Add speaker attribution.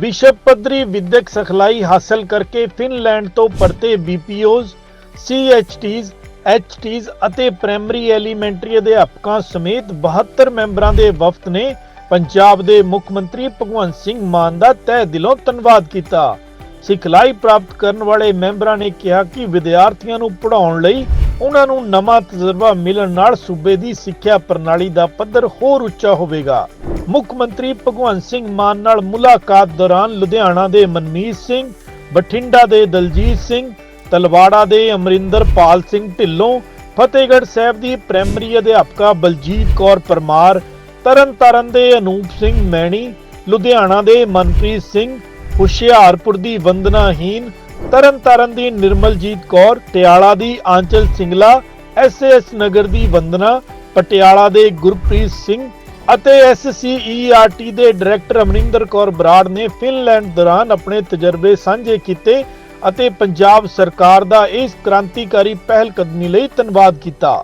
Speaker 1: ਵਿਸ਼ਵ ਪੱਧਰੀ ਵਿਦਿਅਕ ਸਿਖਲਾਈ ਹਾਸਲ ਕਰਕੇ ਫਿਨਲੈਂਡ ਤੋਂ ਪਰਤੇ ਬੀਪੀਓਜ਼, ਸੀਐਚਟੀਜ਼, ਐਚਟੀਜ਼ ਅਤੇ ਪ੍ਰਾਇਮਰੀ ਐਲੀਮੈਂਟਰੀ ਅਧਿਆਪਕਾਂ ਸਮੇਤ 72 ਮੈਂਬਰਾਂ ਦੇ ਵਫਦ ਨੇ ਪੰਜਾਬ ਦੇ ਮੁੱਖ ਮੰਤਰੀ ਭਗਵੰਤ ਸਿੰਘ ਮਾਨ ਦਾ ਤਹਿ ਦਿਲੋਂ ਧੰਨਵਾਦ ਕੀਤਾ। ਸਿਖਲਾਈ ਪ੍ਰਾਪਤ ਕਰਨ ਵਾਲੇ ਮੈਂਬਰਾਂ ਨੇ ਕਿਹਾ ਕਿ ਵਿਦਿਆਰਥੀਆਂ ਨੂੰ ਪੜ੍ਹਾਉਣ ਲਈ ਉਹਨਾਂ ਨੂੰ ਨਵਾਂ ਤਜਰਬਾ ਮਿਲਣ ਨਾਲ ਸੂਬੇ ਦੀ ਸਿੱਖਿਆ ਪ੍ਰਣਾਲੀ ਦਾ ਪੱਧਰ ਹੋਰ ਉੱਚਾ ਹੋਵੇਗਾ। ਮੁੱਖ ਮੰਤਰੀ ਭਗਵੰਤ ਸਿੰਘ ਮਾਨ ਨਾਲ ਮੁਲਾਕਾਤ ਦੌਰਾਨ ਲੁਧਿਆਣਾ ਦੇ ਮਨਮੀਤ ਸਿੰਘ, ਬਠਿੰਡਾ ਦੇ ਦਲਜੀਤ ਸਿੰਘ, ਤਲਵਾੜਾ ਦੇ ਅਮਰਿੰਦਰਪਾਲ ਸਿੰਘ ਢਿੱਲੋਂ, ਫਤਿਹਗੜ੍ਹ ਸਾਹਿਬ ਦੀ ਪ੍ਰਾਇਮਰੀ ਅਧਿਆਪਕਾ ਬਲਜੀਤ ਕੌਰ ਪਰਮਾਰ, ਤਰਨਤਾਰਨ ਦੇ ਅਨੂਪ ਸਿੰਘ ਮੈਣੀ, ਲੁਧਿਆਣਾ ਦੇ ਮਨਪ੍ਰੀਤ ਸਿੰਘ, ਹੁਸ਼ਿਆਰਪੁਰ ਦੀ ਵੰਦਨਾਹੀਨ ਤਰਨਤਾਰਨ ਦੀ ਨਿਰਮਲਜੀਤ ਕੌਰ, ਟਿਆਲਾ ਦੀ ਆਂਚਲ ਸਿੰਗਲਾ ਐਸਐਸ ਨਗਰ ਦੀ ਵੰਦਨਾ, ਪਟਿਆਲਾ ਦੇ ਗੁਰਪ੍ਰੀਤ ਸਿੰਘ ਅਤੇ ਐਸਸੀਈਆਰਟੀ ਦੇ ਡਾਇਰੈਕਟਰ ਅਮਰਿੰਦਰ ਕੌਰ ਬਰਾੜ ਨੇ ਫਿਨਲੈਂਡ ਦੌਰਾਨ ਆਪਣੇ ਤਜਰਬੇ ਸਾਂਝੇ ਕੀਤੇ ਅਤੇ ਪੰਜਾਬ ਸਰਕਾਰ ਦਾ ਇਸ ਕ੍ਰਾਂਤੀਕਾਰੀ ਪਹਿਲ ਕਦਮੀ ਲਈ ਧੰਨਵਾਦ ਕੀਤਾ।